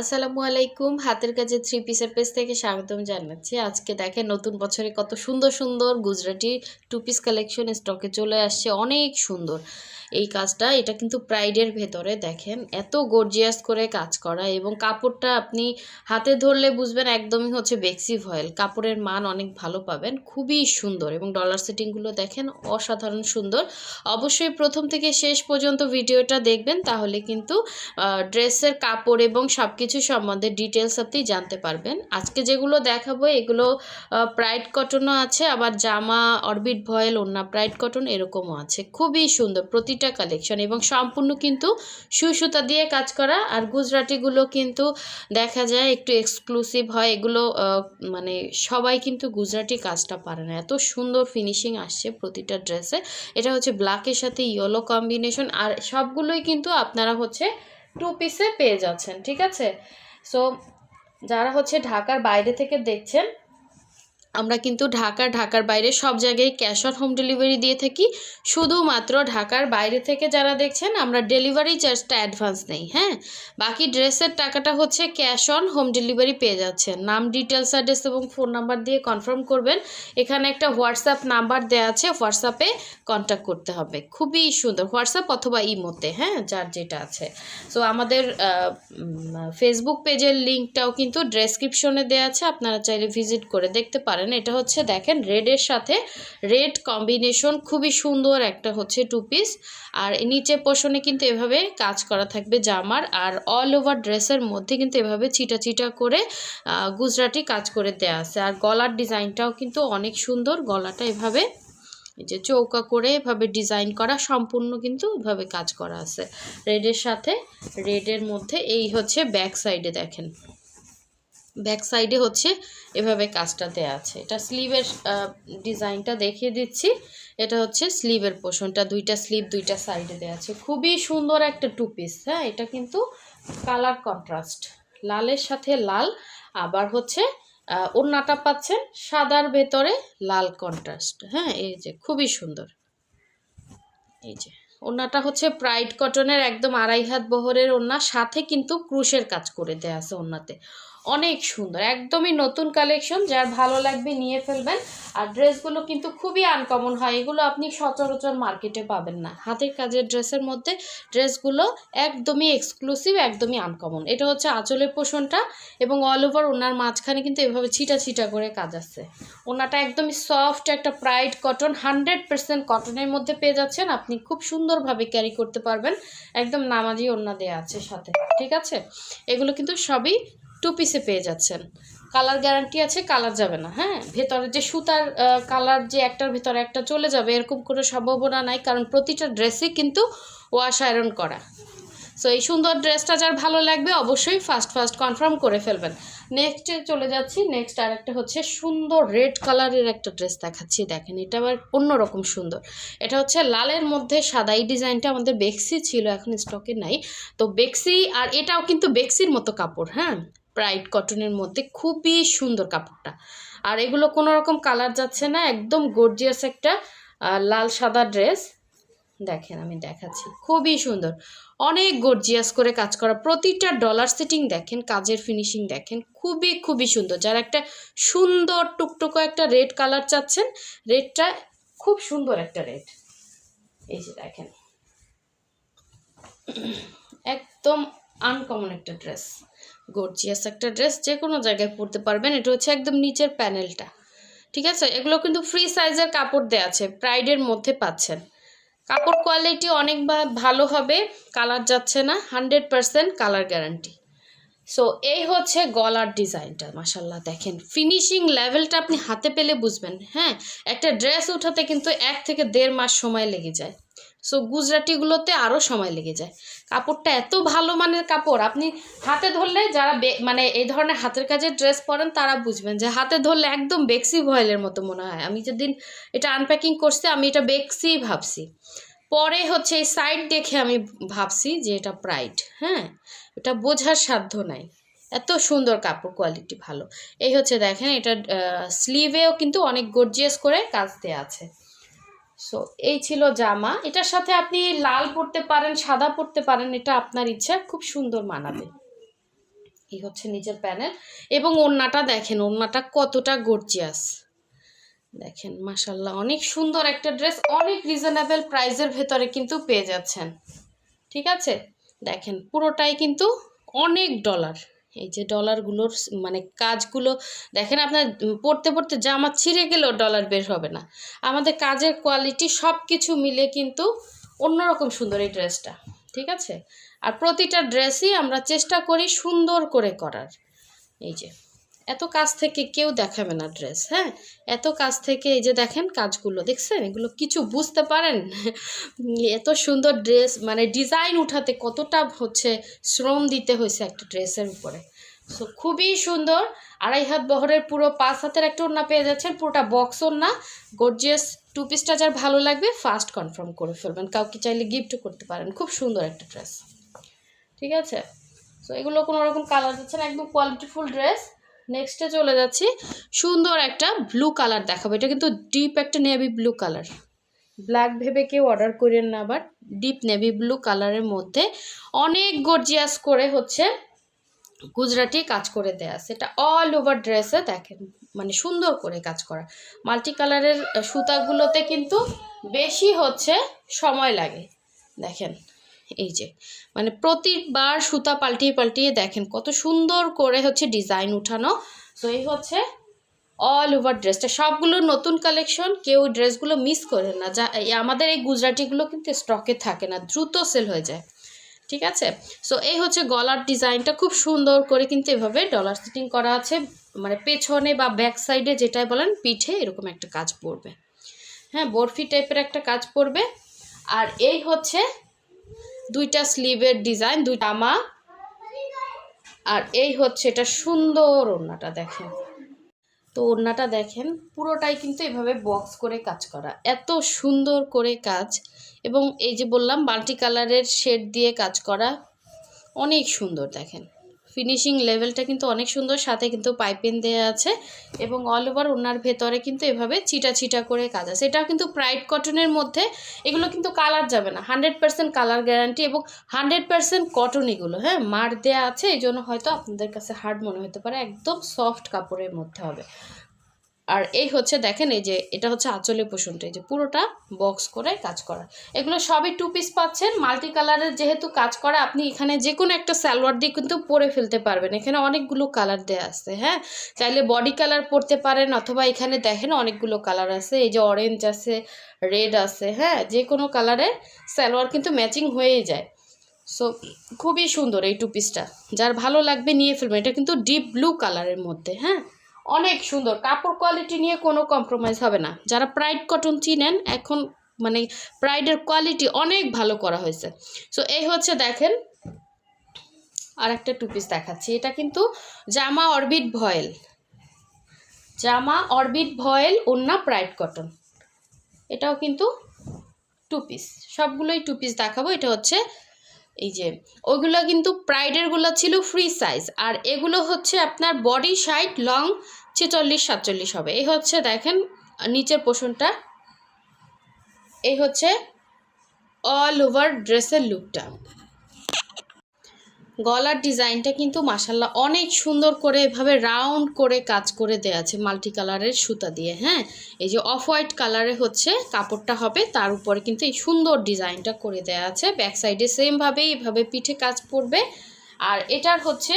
আসসালামু আলাইকুম। হাতের কাছে থ্রি পিসের পেজ থেকে স্বাগতম জানাচ্ছি। আজকে দেখেন নতুন বছরে কত সুন্দর সুন্দর গুজরাটি টু পিস কালেকশন স্টকে চলে আসছে। অনেক সুন্দর। এই কাজটা, এটা কিন্তু প্রাইডের ভেতরে দেখেন। এত গর্জিয়াস করে কাজ করা এবং কাপড়টা আপনি হাতে ধরলে বুঝবেন একদমই হচ্ছে বেক্সি ভয়েল কাপড়ের মান অনেক ভালো পাবেন, খুবই সুন্দর এবং ডলার সেটিংগুলো দেখেন অসাধারণ সুন্দর। অবশ্যই প্রথম থেকে শেষ পর্যন্ত ভিডিওটা দেখবেন, তাহলে কিন্তু ড্রেসের কাপড় এবং সব কিছু সম্বন্ধে ডিটেলস আপনি জানতে পারবেন। আজকে যেগুলো দেখাবো, এগুলো প্রাইড কটনও আছে, আবার জামা অরবিট ভয়েল ওন্না প্রাইড কটন এরকমও আছে। খুবই সুন্দর প্রতিটা কালেকশন এবং সম্পূর্ণ কিন্তু সুসুতা দিয়ে কাজ করা। আর গুজরাটিগুলো কিন্তু দেখা যায় একটু এক্সক্লুসিভ হয়। এগুলো মানে সবাই কিন্তু গুজরাটি কাজটা পারে না। এত সুন্দর ফিনিশিং আসছে প্রতিটা ড্রেসে এটা হচ্ছে ব্ল্যাকের সাথে ইয়েলো কম্বিনেশন আর সবগুলোই কিন্তু আপনারা হচ্ছে টু পিসে পেয়ে যাচ্ছেন, ঠিক আছে? সো যারা হচ্ছে ঢাকার বাইরে থেকে দেখছেন আমরা কিন্তু ঢাকা, ঢাকার বাইরে সব জায়গায় ক্যাশ অন হোম ডেলিভারি দিয়ে থাকি। শুধুমাত্র ঢাকার বাইরে থেকে যারা দেখছেন, আমরা ডেলিভারি চার্জটা অ্যাডভান্স নেই হ্যাঁ? বাকি ড্রেসের টাকাটা হচ্ছে ক্যাশ অন হোম ডেলিভারি পেয়ে যাচ্ছেন। নাম ডিটেলস অ্যাড্রেস এবং ফোন নাম্বার দিয়ে কনফার্ম করবেন। এখানে একটা হোয়াটসঅ্যাপ নাম্বার দেওয়া আছে হোয়াটসঅ্যাপে কন্ট্যাক্ট করতে হবে। খুবই সুন্দর। হোয়াটসঅ্যাপ অথবা ইমোতে হ্যাঁ? যার যেটা আছে। সো আমাদের ফেসবুক পেজের লিঙ্কটাও কিন্তু ডেসক্রিপশনে দেওয়া আছে। আপনারা চাইলে ভিজিট করে দেখতে পারেন। এটা হচ্ছে দেখেন রেডের সাথে রেড কম্বিনেশন খুবই সুন্দর একটা হচ্ছে টু পিস আর নিচে পোষণে কিন্তু এভাবে কাজ করা থাকবে জামার। আর অল ওভার ড্রেসের মধ্যে কিন্তু এভাবে চিটা চিটা করে গুজরাটি কাজ করে দেওয়া আছে। আর গলার ডিজাইনটাও কিন্তু অনেক সুন্দর। গলাটা এভাবে যে চৌকা করে এভাবে ডিজাইন করা, সম্পূর্ণ কিন্তু এভাবে কাজ করা আছে। রেডের সাথে রেডের মধ্যে এই হচ্ছে ব্যাক সাইডে দেখেন। ব্যাক সাইডে হচ্ছে এভাবে কাজটা দেওয়া আছে। এটা স্লিভের ডিজাইনটা দেখিয়ে দিচ্ছি। এটা হচ্ছে স্লিভের পোষণটা। দুইটা স্লিভ দুইটা সাইডে দেওয়া আছে। খুবই সুন্দর একটা টু পিস হ্যাঁ? এটা কিন্তু কালার কন্ট্রাস্ট লালের সাথে লাল, আবার হচ্ছে ওড়নাটা পাচ্ছেন সাদার ভেতরে লাল কন্ট্রাস্ট হ্যাঁ? এই যে, খুবই সুন্দর। এই যে, ওড়নাটা হচ্ছে প্রাইড কটনের একদম আড়াই হাত বহরের ওড়না, সাথে কিন্তু ক্রুশের কাজ করে দেয়া আছে ওড়নাতে। অনেক সুন্দর, একদমই নতুন কালেকশন যার ভালো লাগবে নিয়ে ফেলবেন। আর ড্রেসগুলো কিন্তু খুবই আনকমন হয়, এগুলো আপনি সচরাচর মার্কেটে পাবেন না। হাতের কাজের ড্রেসের মধ্যে ড্রেসগুলো একদমই এক্সক্লুসিভ একদমই আনকমন এটা হচ্ছে আঁচলের পোষণটা এবং অল ওভার ওনার মাঝখানে কিন্তু এভাবে ছিটা ছিটা করে কাজ আছে। ওনাটা একদমই সফট একটা প্রাইড কটন হান্ড্রেড পার্সেন্ট কটনের মধ্যে পেয়ে যাচ্ছেন। আপনি খুব সুন্দরভাবে ক্যারি করতে পারবেন। একদম নামাজি ওড়না দেওয়া আছে সাথে, ঠিক আছে? এগুলো কিন্তু সবই টু পিসে পেয়ে যাচ্ছেন। কালার গ্যারান্টি আছে কালার যাবে না হ্যাঁ? ভেতরে যে সুতার কালার যে একটার ভেতরে একটা চলে যাবে, এরকম কোনো সম্ভাবনা নাই, কারণ প্রতিটা ড্রেসই কিন্তু ওয়াশ আয়রন করা। সো এই সুন্দর ড্রেসটা যার ভালো লাগবে, অবশ্যই ফার্স্ট ফার্স্ট কনফার্ম করে ফেলবেন। নেক্সটে চলে যাচ্ছি নেক্সট আর একটা হচ্ছে সুন্দর রেড কালারের একটা ড্রেস দেখাচ্ছি। দেখেন, এটা আবার অন্যরকম সুন্দর। এটা হচ্ছে লালের মধ্যে সাদা। এই ডিজাইনটা আমাদের বেক্সি ছিল, এখন স্টকে নাই। তো বেক্সি আর এটাও কিন্তু বেক্সির মতো কাপড় হ্যাঁ? প্রাইড কটনের মধ্যে খুবই সুন্দর কাপড়টা। আর এগুলো কোনো রকম কালার যাচ্ছে না, একদম গর্জিয়াস একটা লাল সাদা ড্রেস দেখেন আমি দেখাচ্ছি, খুবই সুন্দর। অনেক গর্জিয়াস করে কাজ করা, প্রতিটা ডলার সেটিং দেখেন, কাজের ফিনিশিং দেখেন, খুবই খুবই সুন্দর। যারা একটা সুন্দর টুকটুকো একটা রেড কালার চাচ্ছেন রেডটা খুব সুন্দর একটা রেড এই যে দেখেন। একদম আনকমন একটা ড্রেস গর্জিয়াস একটা ড্রেস যে কোনো জায়গায় পরতে পারবেন। এটা হচ্ছে একদম নিচের প্যানেলটা ঠিক আছে? এগুলো কিন্তু ফ্রি সাইজের কাপড় দেওয়া আছে। প্রাইডের মধ্যে পাচ্ছেন। কাপড় কোয়ালিটি অনেক ভালো হবে কালার যাচ্ছে না hundred percent colour guarantee so এই হচ্ছে গলার ডিজাইনটা মাসাল্লাহ দেখেন। ফিনিশিং লেভেলটা আপনি হাতে পেলে বুঝবেন হ্যাঁ? একটা ড্রেস উঠাতে কিন্তু এক থেকে দেড় মাস সময় লেগে যায়। সো গুজরাটিগুলোতে আরও সময় লেগে যায়। কাপড়টা এত ভালো মানের কাপড়, আপনি হাতে ধরলে যারা মানে এই ধরনের হাতের কাজের ড্রেস পরেন, তারা বুঝবেন যে হাতে ধরলে একদম বেক্সি ভয়েলের মতো মনে হয়। আমি যেদিন এটা আনপ্যাকিং করছি, আমি এটা বেক্সি ভাবছি। পরে হচ্ছে এই সাইড দেখে আমি ভাবছি যে এটা প্রাইড হ্যাঁ? এটা বোঝার সাধ্য নাই। এত সুন্দর কাপড় কোয়ালিটি ভালো। এই হচ্ছে দেখেন, এটা স্লিভেও কিন্তু অনেক গর্জিয়াস করে কাজ দেওয়া আছে। সো এই ছিল জামা। এটার সাথে আপনি লাল পরতে পারেন, সাদা পরতে পারেন, এটা আপনার ইচ্ছা, খুব সুন্দর মানাবে। এই হচ্ছে নিচের প্যানেল। এবং ওড়নাটা দেখেন, ওড়নাটা কতটা গর্জিয়াস দেখেন মাসাল্লাহ অনেক সুন্দর একটা ড্রেস, অনেক রিজনেবল প্রাইসের ভেতরে কিন্তু পেয়ে যাচ্ছেন। ঠিক আছে? দেখেন, পুরোটাই কিন্তু অনেক ডলার এই যে ডলারগুলোর মানে কাজগুলো, দেখেন আপনার পড়তে পড়তে জামা ছিঁড়ে গেলেও ডলার বের হবে না। আমাদের কাজের কোয়ালিটি সব কিছু মিলে কিন্তু অন্যরকম সুন্দর এই ড্রেসটা ঠিক আছে? আর প্রতিটা ড্রেসই আমরা চেষ্টা করি সুন্দর করে করার। এই যে, এত কাজ থেকে কেউ দেখাবে না ড্রেস হ্যাঁ? এত কাজ থেকে এই যে দেখেন কাজগুলো, দেখছেন? এগুলো কিছু বুঝতে পারেন? এত সুন্দর ড্রেস মানে ডিজাইন উঠাতে কতটা হচ্ছে শ্রম দিতে হয়েছে একটা ড্রেসের উপরে। সো খুবই সুন্দর। আড়াই হাত বহরের পুরো পাঁচ হাতের একটা ওড়না পেয়ে যাচ্ছেন। পুরোটা বক্স ওড়না। গর্জিয়াস টু পিসটা যার ভালো লাগবে ফার্স্ট কনফার্ম করে ফেলবেন। কাউকে চাইলে গিফটও করতে পারেন। খুব সুন্দর একটা ড্রেস ঠিক আছে? সো এগুলো কোনো রকম কালার যাচ্ছে না। একদম কোয়ালিটিফুল ড্রেস নেক্সটে চলে যাচ্ছি। সুন্দর একটা ব্লু কালার দেখাবো। এটা কিন্তু ডিপ একটা নেভি ব্লু কালার ব্ল্যাক ভেবে কেউ অর্ডার করেন না বাট ডিপ নেভি ব্লু কালারের মধ্যে অনেক গর্জিয়াস করে হচ্ছে গুজরাটি কাজ করে দেয়া। সেটা অল ওভার ড্রেসে দেখেন মানে সুন্দর করে কাজ করা। মাল্টি কালারের সুতাগুলোতে কিন্তু বেশি হচ্ছে সময় লাগে। দেখেন, এই যে মানে প্রতিবার সুতা পাল্টিয়ে পাল্টিয়ে দেখেন, কত সুন্দর করে হচ্ছে ডিজাইন উঠানো। তো এই হচ্ছে অল ওভার ড্রেসটা সবগুলো নতুন কালেকশন কেউ ড্রেসগুলো মিস করে না। যা আমাদের এই গুজরাটিগুলো কিন্তু স্টকে থাকে না, দ্রুত সেল হয়ে যায়। ঠিক আছে? সো এই হচ্ছে গলার ডিজাইনটা। খুব সুন্দর করে কিন্তু এভাবে ডলার সিটিং করা আছে। মানে পেছনে বা ব্যাক সাইডে যেটাই বলেন, পিঠে এরকম একটা কাজ পড়বে। হ্যাঁ বরফি টাইপের একটা কাজ পড়বে। আর এই হচ্ছে দুইটা স্লিভের ডিজাইন দুই জামা। আর এই হচ্ছে এটা সুন্দর ওড়নাটা, দেখেন। তো ওড়নাটা দেখেন, পুরোটাই কিন্তু এভাবে বক্স করে কাজ করা। এত সুন্দর করে কাজ এবং এই যে বললাম মাল্টি কালারের শেড দিয়ে কাজ করা, অনেক সুন্দর দেখেন। ফিনিশিং লেভেলটা কিন্তু অনেক সুন্দর, সাথে কিন্তু পাইপেন দেওয়া আছে এবং অল ওভার ওনার ভেতরে কিন্তু এভাবে চিটা চিটা করে কাজ আছে। এটাও কিন্তু প্রাইড কটনের মধ্যে, এগুলো কিন্তু কালার যাবে না হান্ড্রেড পার্সেন্ট কালার গ্যারান্টি এবং হান্ড্রেড পার্সেন্ট কটন এগুলো হ্যাঁ মার দেওয়া আছে এই জন্য হয়তো আপনাদের কাছে হার্ড মনে হতে পারে, একদম সফট কাপড়ের মধ্যে হবে। আর এই হচ্ছে দেখেন এই যে, এটা হচ্ছে আঁচলে পোষণটা, এই যে পুরোটা বক্স করে কাজ করা। এগুলো সবই টু পিস পাচ্ছেন মাল্টি কালারের যেহেতু কাজ করা, আপনি এখানে যে কোনো একটা সালোয়ার দিয়ে কিন্তু পরে ফেলতে পারবেন। এখানে অনেকগুলো কালার দেওয়া আছে হ্যাঁ? চাইলে বডি কালার পরতে পারেন, অথবা এখানে দেখেন অনেকগুলো কালার আছে, এই যে অরেঞ্জ আছে রেড আছে হ্যাঁ? যে কোনো কালারের সালোয়ার কিন্তু ম্যাচিং হয়েই যায়। সো খুবই সুন্দর এই টু পিসটা যার ভালো লাগবে নিয়ে ফেলবেন, এটা কিন্তু ডিপ ব্লু কালারের মধ্যে হ্যাঁ? অনেক সুন্দর। কাপড় কোয়ালিটি নিয়ে কোনো কম্প্রোমাইজ হবে না। যারা প্রাইড কটন চিনেন, এখন মানে প্রাইডের কোয়ালিটি অনেক ভালো করা হয়েছে। সো এই হচ্ছে দেখেন আর একটা টু পিস দেখাচ্ছি। এটা কিন্তু জামা অরবিট ভয়েল। জামা অরবিট ভয়েল ওন্না প্রাইড কটন এটাও কিন্তু টু পিস সবগুলোই টু পিস দেখাবো। এটা হচ্ছে এই যে, ওইগুলো কিন্তু প্রাইডেরগুলো ছিল ফ্রি সাইজ আর এগুলো হচ্ছে আপনার বডি সাইড লং ছেচল্লিশ, সাতচল্লিশ হবে। এই হচ্ছে দেখেন, নিচের পোষণটা এই হচ্ছে অল ওভার ড্রেসের লুকটা গলার ডিজাইনটা কিন্তু মাসাল্লাহ অনেক সুন্দর করে এভাবে রাউন্ড করে কাজ করে দেওয়া আছে মাল্টি কালারের সুতা দিয়ে হ্যাঁ? এই যে অফ হোয়াইট কালারে হচ্ছে কাপড়টা হবে, তার উপরে কিন্তু এই সুন্দর ডিজাইনটা করে দেওয়া আছে, ব্যাক সাইডে সেমভাবে এইভাবে পিঠে কাজ পড়বে। আর এটার হচ্ছে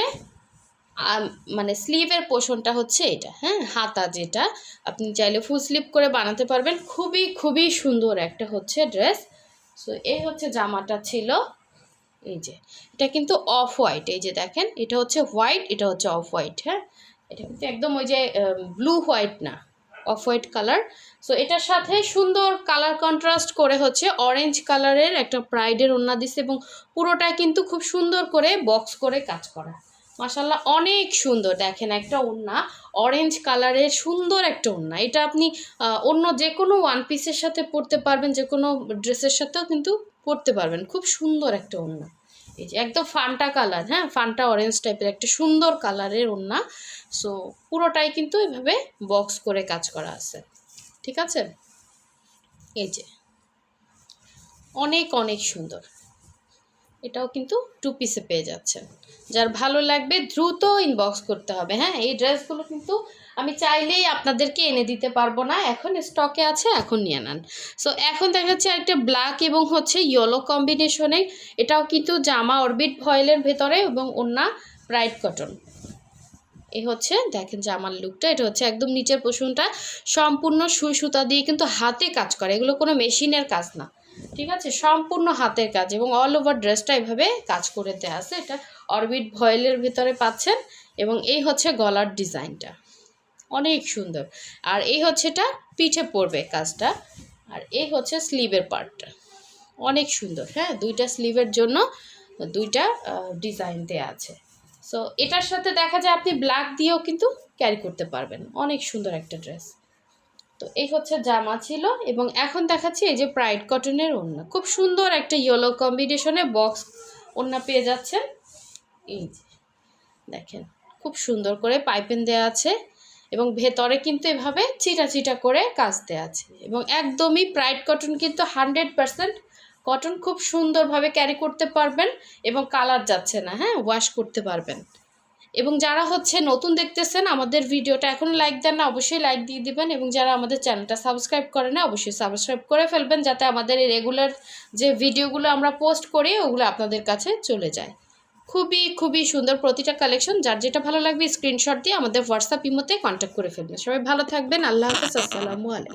মানে স্লিভের পোষণটা হচ্ছে এটা হ্যাঁ? হাতা যেটা, আপনি চাইলে ফুল স্লিভ করে বানাতে পারবেন। খুবই খুবই সুন্দর একটা হচ্ছে ড্রেস সো এই হচ্ছে জামাটা ছিল। এই যে, এটা কিন্তু অফ হোয়াইট এই যে দেখেন, এটা হচ্ছে হোয়াইট এটা হচ্ছে অফ হোয়াইট হ্যাঁ? এটা কিন্তু একদম ওই যে ব্লু হোয়াইট না অফ হোয়াইট কালার সো এটার সাথে সুন্দর কালার কন্ট্রাস্ট করে হচ্ছে অরেঞ্জ কালারের একটা প্রাইডের ওড়না দিচ্ছে এবং পুরোটা কিন্তু খুব সুন্দর করে বক্স করে কাজ করা। মাসাল্লাহ অনেক সুন্দর। দেখেন একটা ওড়না অরেঞ্জ কালারের সুন্দর একটা ওড়না। এটা আপনি অন্য যে কোনো ওয়ান পিসের সাথে পরতে পারবেন, যে কোনো ড্রেসের সাথেও কিন্তু পরতে পারবেন। খুব সুন্দর একটা ওড়না। এই যে একদম ফান্টা কালার হ্যাঁ? ফান্টা অরেঞ্জ টাইপের একটা সুন্দর কালারের ওড়না। সো পুরোটাই কিন্তু এভাবে বক্স করে কাজ করা আছে। ঠিক আছে? এই যে। অনেক অনেক সুন্দর। এটাও কিন্তু টু পিসে পেয়ে যাচ্ছেন। যার ভালো লাগবে দ্রুত ইনবক্স করতে হবে হ্যাঁ? এই ড্রেসগুলো কিন্তু আমি চাইলেই আপনাদেরকে এনে দিতে পারব না। এখন স্টকে আছে, এখন নিয়ে নেন। সো এখন দেখা যাচ্ছে একটা ব্ল্যাক এবং হচ্ছে ইয়েলো কম্বিনেশনে এটাও কিন্তু জামা অরবিট ভয়েলের ভেতরে এবং ওন্না ব্রাইট কটন এই হচ্ছে, দেখেন জামার লুকটা এটা হচ্ছে একদম নিচের পোষণটা সম্পূর্ণ সুই সুতা দিয়ে কিন্তু হাতে কাজ করে। এগুলো কোনো মেশিনের কাজ না। ঠিক আছে? সম্পূর্ণ হাতের কাজ এবং অল ওভার ড্রেসটা এভাবে কাজ করে দেওয়া আছে। এটা অরবিট ভয়েলের ভেতরে পাচ্ছেন এবং এই হচ্ছে গলার ডিজাইনটা অনেক সুন্দর। আর এই হচ্ছে এটা পিঠে পড়বে কাজটা। আর এই হচ্ছে স্লিভের পার্টটা অনেক সুন্দর হ্যাঁ? দুইটা স্লিভের জন্য দুইটা ডিজাইন দেওয়া আছে। সো এটার সাথে দেখা যায় আপনি ব্ল্যাক দিয়েও কিন্তু ক্যারি করতে পারবেন। অনেক সুন্দর একটা ড্রেস তো এই হচ্ছে জামা ছিল এবং এখন দেখাচ্ছি এই যে প্রাইড কটনের ওড়না। খুব সুন্দর একটা ইয়েলো কম্বিনেশনে বক্স ওড়না পেয়ে যাচ্ছেন। এই যে, দেখেন, খুব সুন্দর করে পাইপেন দেওয়া আছে। এবং ভেতরে কিন্তু এভাবে চিটা চিটা করে কাজ দেওয়া আছে। এবং একদমই প্রাইড কটন কিন্তু হান্ড্রেড পারসেন্ট কটন খুব সুন্দরভাবে ক্যারি করতে পারবেন এবং কালার যাচ্ছে না হ্যাঁ? ওয়াশ করতে পারবেন। এবং যারা হচ্ছে নতুন দেখতেছেন, আমাদের ভিডিওটা এখন লাইক দেন না, অবশ্যই লাইক দিয়ে দিবেন এবং যারা আমাদের চ্যানেলটা সাবস্ক্রাইব করে না, অবশ্যই সাবস্ক্রাইব করে ফেলবেন যাতে আমাদের এই রেগুলার যে ভিডিওগুলো আমরা পোস্ট করি, ওগুলো আপনাদের কাছে চলে যায়। খুবই খুবই সুন্দর প্রতিটা কালেকশন যার যেটা ভালো লাগবে স্ক্রিনশট দিয়ে আমাদের হোয়াটসঅ্যাপ ইমোতে কন্ট্যাক্ট করে ফেলবেন সবাই ভালো থাকবেন। আল্লাহ হাফেজ। আসসালামু আলাইকুম।